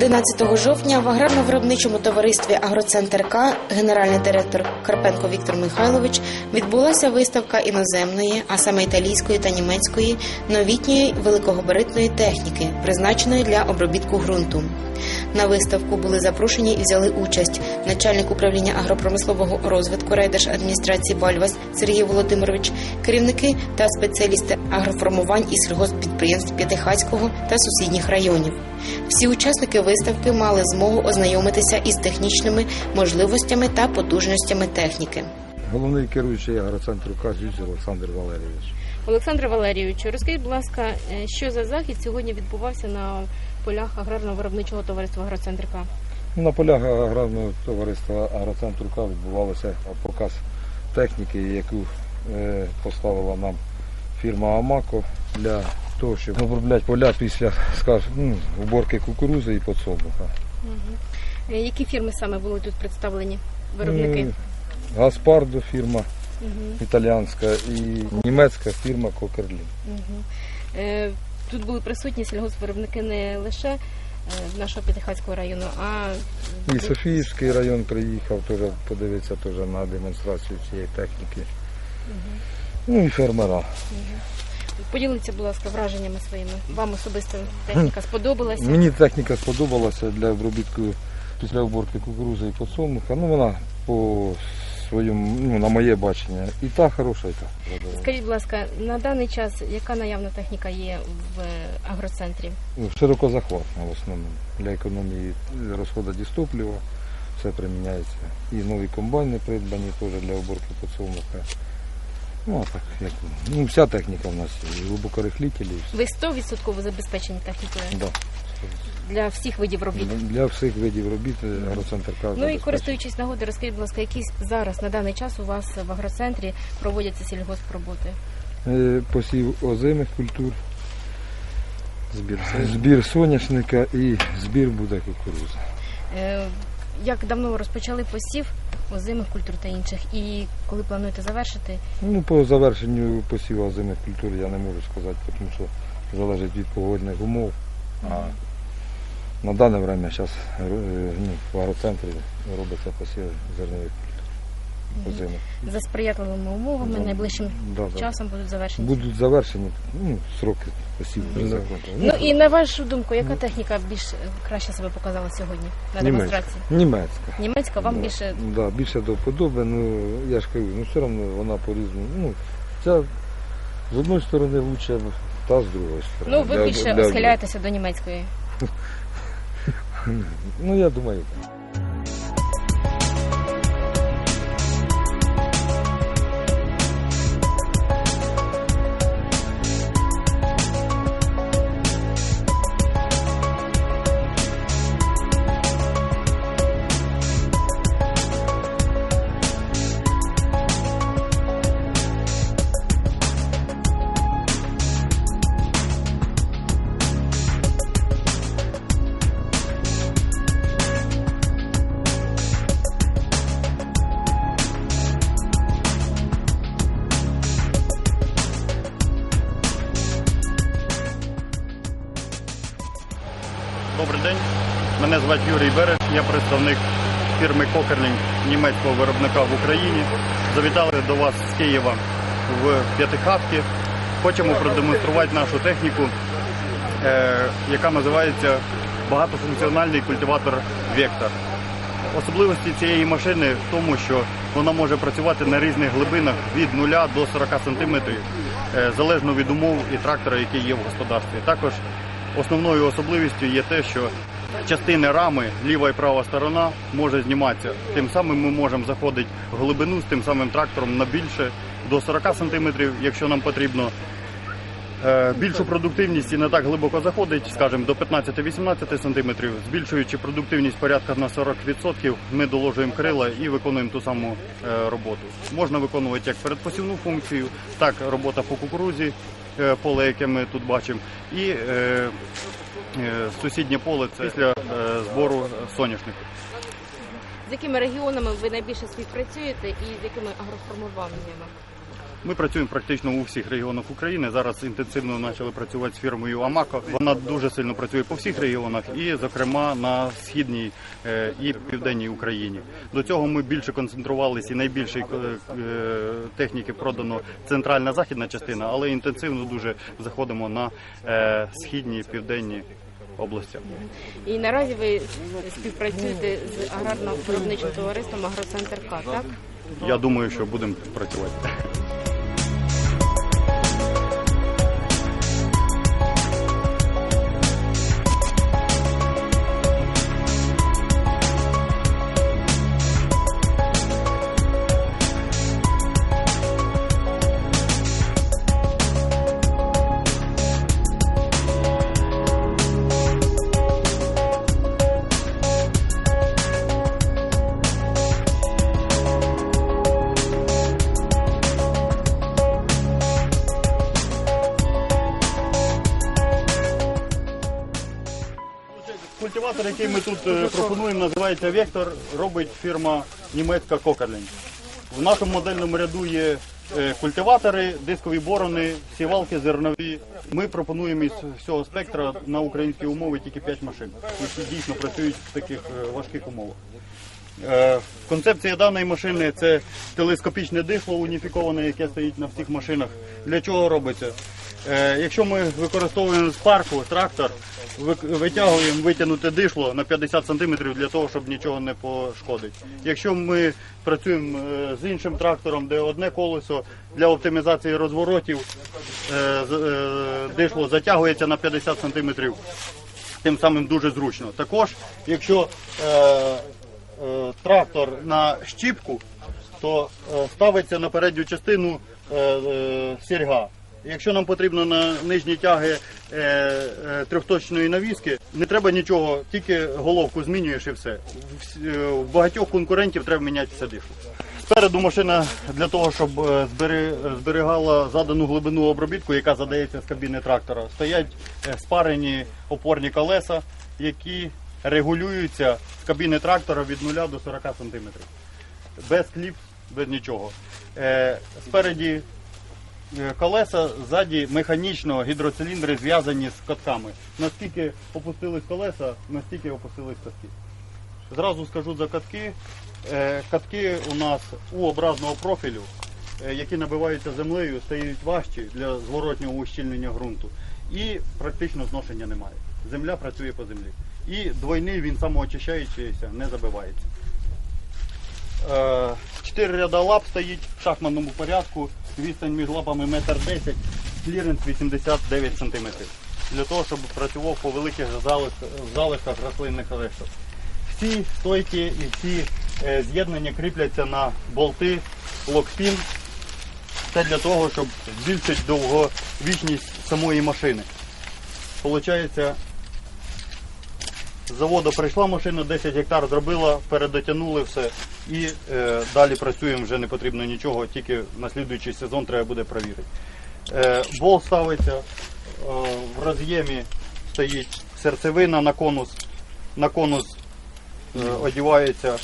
11 жовтня в аграрно-виробничому товаристві Агроцентр К генеральний директор Карпенко Віктор Михайлович відбулася виставка іноземної, а саме італійської та німецької новітньої великогабаритної техніки, призначеної для обробітку ґрунту. На виставку були запрошені і взяли участь начальник управління агропромислового розвитку райдержадміністрації Бальвас Сергій Володимирович, керівники та спеціалісти агроформувань і сільгосппідприємств П'ятихацького та сусідніх районів. Всі учасники виставки мали змогу ознайомитися із технічними можливостями та потужностями техніки. Головний керуючий агроцентру Казюць Олександр Валерійович. Олександре Валерійовичу, розкажіть, будь ласка, е, що за захід сьогодні відбувався на полях аграрно-виробничого товариства «Агроцентр К»? На полях аграрного товариства агроцентру К відбувався показ техніки, яку е, поставила нам фірма Амако для того, щоб обробляти поля після скажімо, ну, уборки кукурузи і подсолнуха. Е, Які фірми саме були тут представлені? Виробники? М, Гаспардо фірма Мгм, італіянська і німецька фірма Кокерлін. мгм. Тут були присутні сільгоспвиробники не лише е, нашого П'ятихацького району, а І Софіївський район приїхав теж подивитися теж на демонстрацію цієї техніки. Ну і фермера. поділіться, будь ласка, враженнями своїми. Вам особисто техніка сподобалася? Мені техніка сподобалася для обробітку після уборки кукурузи і подсолнуха. Ну вона по своєму, ну на моє бачення, і та хороша, і та. задоволена. Скажіть, будь ласка, на даний час яка наявна техніка є в е, агроцентрі? Ну, Широкозахватна в основному. Для економії розходу дістопліва все приміняється. І нові комбайни придбані теж для уборки подсолнуха. Ну, а так, як, ну, вся техніка в нас є, і глибокорихлітелі. Ви 100% забезпечені технікою Да. Для всіх видів робіт? Для всіх видів робіт е, агроцентр «Каз» Ну і користуючись нагодою, розкажіть, будь ласка, які зараз на даний час у вас в агроцентрі проводяться сільгоспроботи? Е, посів озимих культур, Збір. збір соняшника і збір буде кукурудзи. Е, Як давно ви розпочали посів озимих культур та інших, і коли плануєте завершити? Ну, по завершенню посіву озимих культур я не можу сказати, тому що залежить від погодних умов. А на дане время зараз ну, в агроцентрі робиться посів зернових культур озимих. За сприятливими умовами Да. найближчим Да, да. часом будуть завершені. Будуть завершені ну, сроки посіву. Ну і на вашу думку, яка техніка більш е, краще себе показала сьогодні на Німецька. демонстрації? Німецька. Німецька вам Да, більше да, більше до вподоби, ну я ж кажу, ну все одно вона по-різному. Ну, ця з одної сторони лучше, та з другої сторони. ну ви більше для- схиляєтеся до німецької. Ну я думаю, звати Юрій Береш, я представник фірми Кокерлінг німецького виробника в Україні. Завітали до вас з Києва в П'ятихатки. Хочемо продемонструвати нашу техніку, е, яка називається багатофункціональний культиватор Вектор. Особливості цієї машини в тому, що вона може працювати на різних глибинах від 0 до 40 см, залежно від умов і трактора, який є в господарстві. Також основною особливістю є те, що частини рами, ліва і права сторона, може зніматися. Тим самим ми можемо заходити в глибину з тим самим трактором на більше до 40 см, якщо нам потрібно. Е, Більшу продуктивність і не так глибоко заходить, скажімо, до 15-18 см, збільшуючи продуктивність порядка на 40%, ми доложуємо крила і виконуємо ту саму е, роботу. Можна виконувати як передпосівну функцію, так робота по кукурузі, е, поле, яке ми тут бачимо, і сусіднє поле це після е, збору соняшнику. З якими регіонами ви найбільше співпрацюєте і з якими агроформуваннями? Ми працюємо практично у всіх регіонах України. Зараз інтенсивно почали працювати з фірмою Амако. Вона дуже сильно працює по всіх регіонах, і, зокрема, на східній е, і південній Україні. До цього ми більше концентрувалися і найбільше е, е, техніки продано центральна західна частина, але інтенсивно дуже заходимо на е, східні південні області. І наразі ви співпрацюєте з аграрно-виробничим товариством Агроцентр К, так? Я думаю, що будемо працювати. Який ми тут е, пропонуємо, називається Вектор, робить фірма німецька Кокерлінг. В нашому модельному ряду є е, культиватори, дискові борони, сівалки зернові. Ми пропонуємо із всього спектра на українські умови тільки 5 машин, які дійсно працюють в таких е, важких умовах. Концепція даної машини це телескопічне дишло уніфіковане, яке стоїть на всіх машинах. Для чого робиться? Е, Якщо ми використовуємо з парку трактор, витягуємо витягнути дишло на 50 см для того, щоб нічого не пошкодити. Якщо ми працюємо е, з іншим трактором, де одне колесо для оптимізації розворотів, е, дишло затягується на 50 см тим самим дуже зручно. Також, якщо трактор на щіпку, то ставиться на передню частину сірга. Якщо нам потрібно на нижні тяги е, е, трьохточної навіски, не треба нічого, тільки головку змінюєш і все. В, е, багатьох конкурентів треба міняти все дишло. Спереду машина для того, щоб зберігала задану глибину обробітку, яка задається з кабіни трактора, стоять спарені опорні колеса, які регулюються з кабіни трактора від 0 до 40 см. Без кліп, без нічого. Спереді колеса, ззаді механічно гідроциліндри зв'язані з катками. Наскільки опустились колеса, настільки опустились катки. Зразу скажу за катки. Е, Катки у нас У-образного профілю, е, які набиваються землею, стають важчі для зворотнього ущільнення ґрунту. І практично зношення немає. Земля працює по землі. І двойний він самоочищаючийся, не забивається. Е, Чотири ряда лап стоїть в шахматному порядку, відстань між лапами 1,10 м, кліренс 89 см. Для того, щоб працював по великих залишках, рослинних решток. Всі стойки і всі е, з'єднання кріпляться на болти локпін. Це для того, щоб збільшити довговічність самої машини. Получається, заводу прийшла машина, 10 гектар зробила, передотягнули все і е, далі працюємо, вже не потрібно нічого, тільки на слідуючий сезон треба буде перевірити. Е, бол ставиться, е, в роз'ємі стоїть серцевина на конус, на конус е, одівається.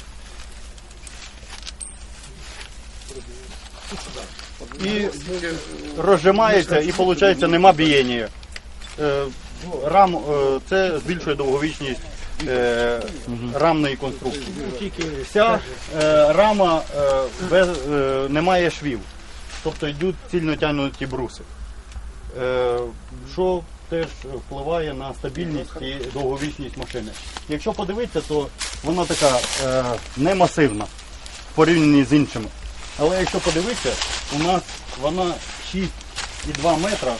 І розжимається, і виходить, нема бієння. Е, Рам, е, це збільшує довговічність е, рамної конструкції. Вся е, рама е, без, е, не має швів, тобто йдуть цільно тягнуті бруси. Е, що теж впливає на стабільність і довговічність машини. Якщо подивитися, то вона така е, не масивна в порівнянні з іншими. Але якщо подивитися, у нас вона 6,2 метра,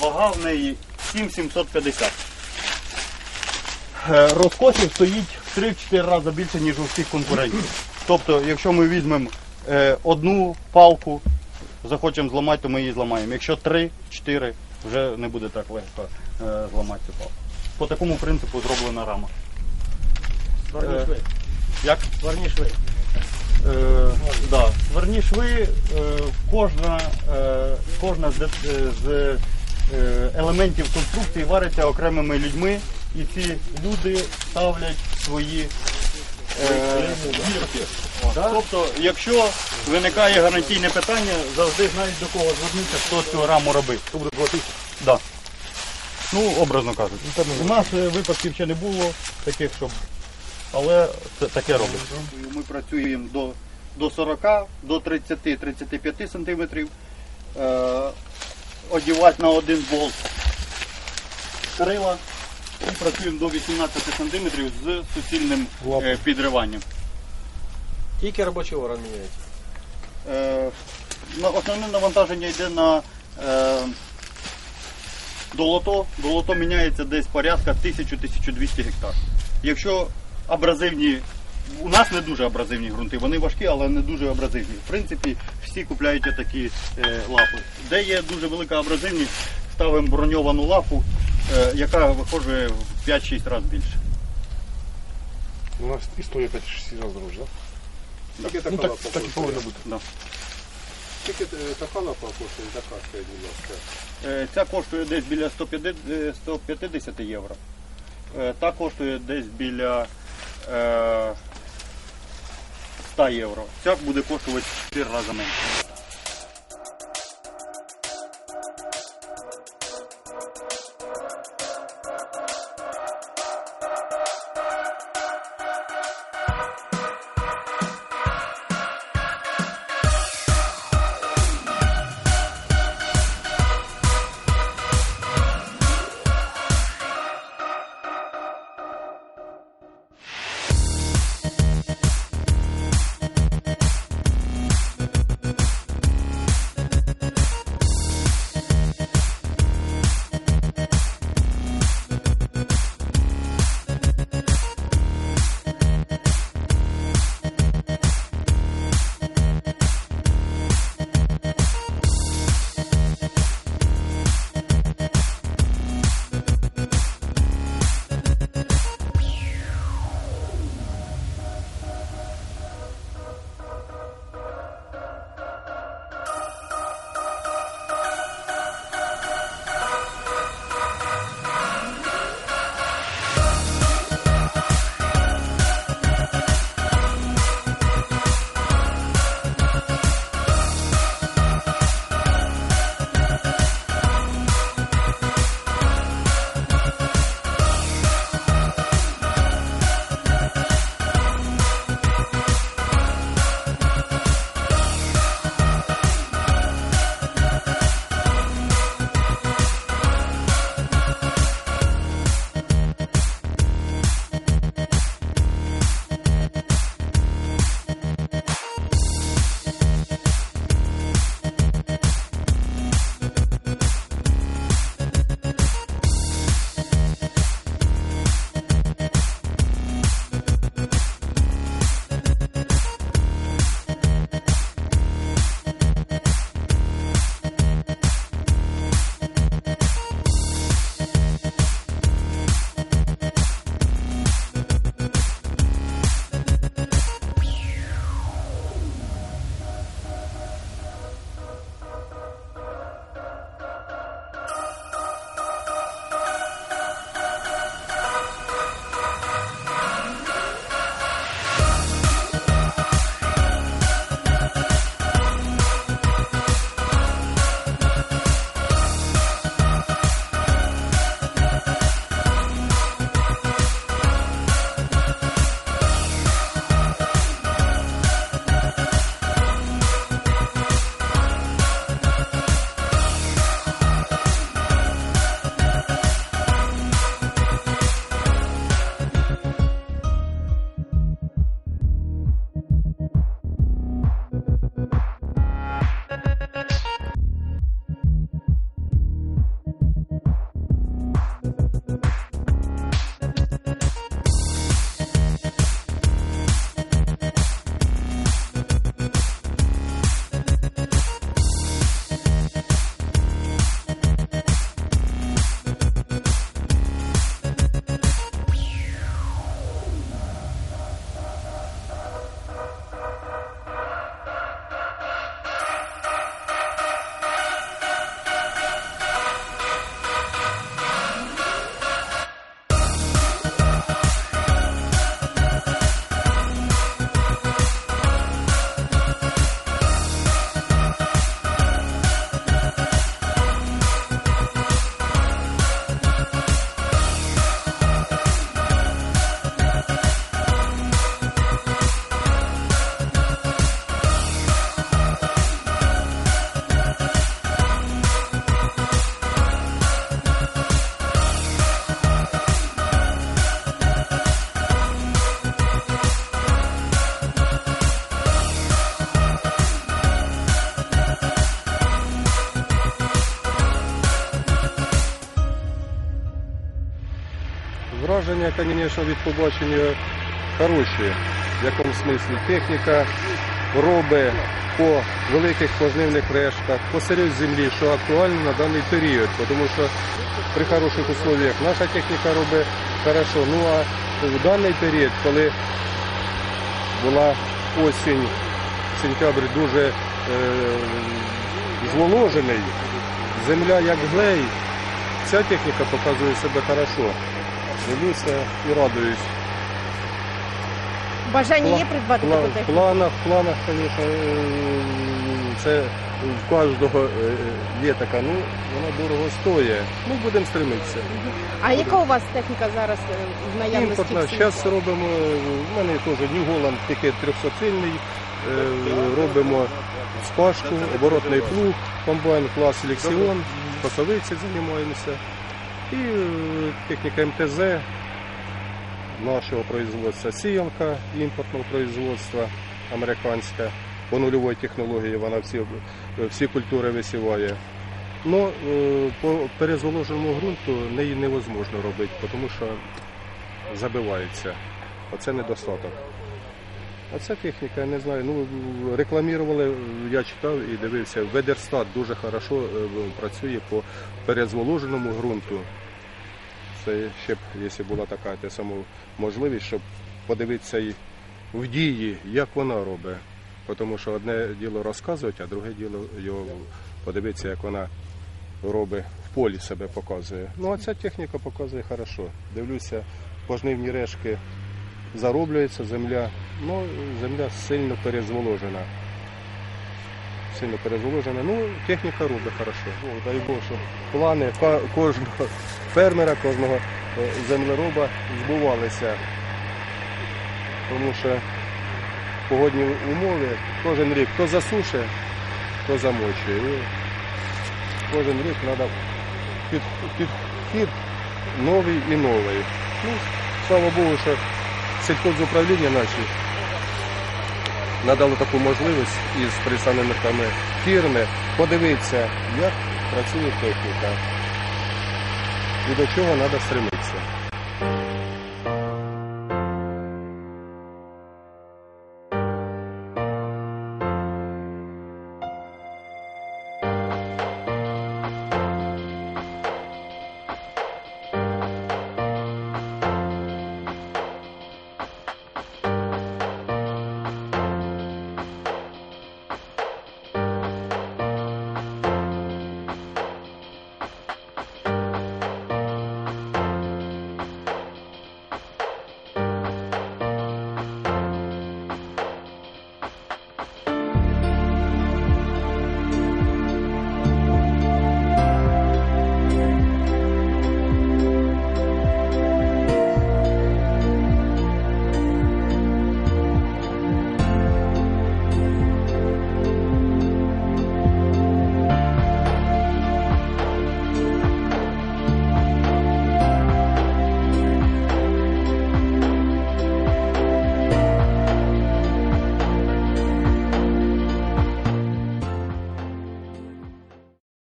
вага в неї 7,750. Е, Розкосів стоїть в 3-4 рази більше, ніж у всіх конкурентів. Тобто, якщо ми візьмемо е, одну палку, захочемо зламати, то ми її зламаємо. Якщо 3-4, вже не буде так легко е, зламати цю палку. По такому принципу зроблена рама. Сварні Е, шви. Як? Сварні шви. Е, да. Сварні шви, кожна, кожна з, елементів конструкції вариться окремими людьми, і ці люди ставлять свої Тобто, якщо виникає гарантійне питання, завжди знають до кого звернутися, хто цю раму робив. Да. Ну, образно кажучи. У нас е, випадків ще не було таких, щоб. Але це таке робить. Ми працюємо до, до 40, до 30-35 сантиметрів. Е, одівати на один болт крила і працюємо до 18 сантиметрів з суцільним е, підриванням. Тільки робочий орган міняється. Е, на- основне навантаження йде на е, долото. Долото міняється десь порядка 1000-1200 гектар. Якщо абразивні, у нас не дуже абразивні ґрунти, вони важкі, але не дуже абразивні. В принципі, всі купляють такі е, лапи. Де є дуже велика абразивність, ставимо броньовану лапу, Е, яка виходжує в 5-6 разів більше. У нас і стоїть 5-6 разів дорожче, так? Да? Тільки ну, така так, так і повинно бути. Да. Тільки е, така лапа коштує, така скажіть, будь ласка. Е, ця коштує десь біля 150, 150 євро. Та коштує десь біля 100 євро. Ця буде коштувати 4 рази менше. Враження, звісно, від побачення хороші. В якому смислі техніка робить по великих пожнивних рештках, по сирій землі, що актуально на даний період, тому що при хороших условиях наша техніка робить хорошо. Ну а в даний період, коли була осінь, сентябрь дуже е, зволожений, земля як глей, ця техніка показує себе хорошо. Дивлюся і радуюсь. Бажання Пла- є придбати Пла- таку В техніку? планах, в планах, звісно, е, це в кожного е, є така, ну, вона дорого стоїть. Ну, будемо стремитися. А яка у вас техніка зараз е, в наявності? Імпортна. Зараз робимо, в мене теж New Holland, тільки 300-сильний, е, робимо спашку, оборотний плуг, комбайн клас Лексіон, пасовиці займаємося. І е, техніка МТЗ нашого производства, сіянка імпортного производства американська. По нульовій технології вона всі, всі культури висіває. Ну, е, по перезволоженому ґрунту неї невозможно робити, тому що забивається. Оце недостаток. А ця техніка, я не знаю, ну рекламували, я читав і дивився, Ведерстат дуже хорошо е, працює по перезволоженому ґрунту. Це ще б, якщо була така те саме можливість, щоб подивитися в дії, як вона робить. Тому що одне діло розказувати, а друге діло його подивитися, як вона робить в полі себе показує. Ну а ця техніка показує хорошо. Дивлюся, пожнивні решки зароблюється земля, ну земля сильно перезволожена. Сильно перезволожена. Ну, техніка робить хорошо. Ну, дай Бог, щоб плани кожного фермера, кожного е, землероба збувалися. Тому що погодні умови кожен рік то засушить, то замочує. І кожен рік треба під, підхід новий і новий. Ну, слава Богу, що сільхозуправління наші надало таку можливість із представниками фірми подивитися, як працює техніка і до чого треба стремитися.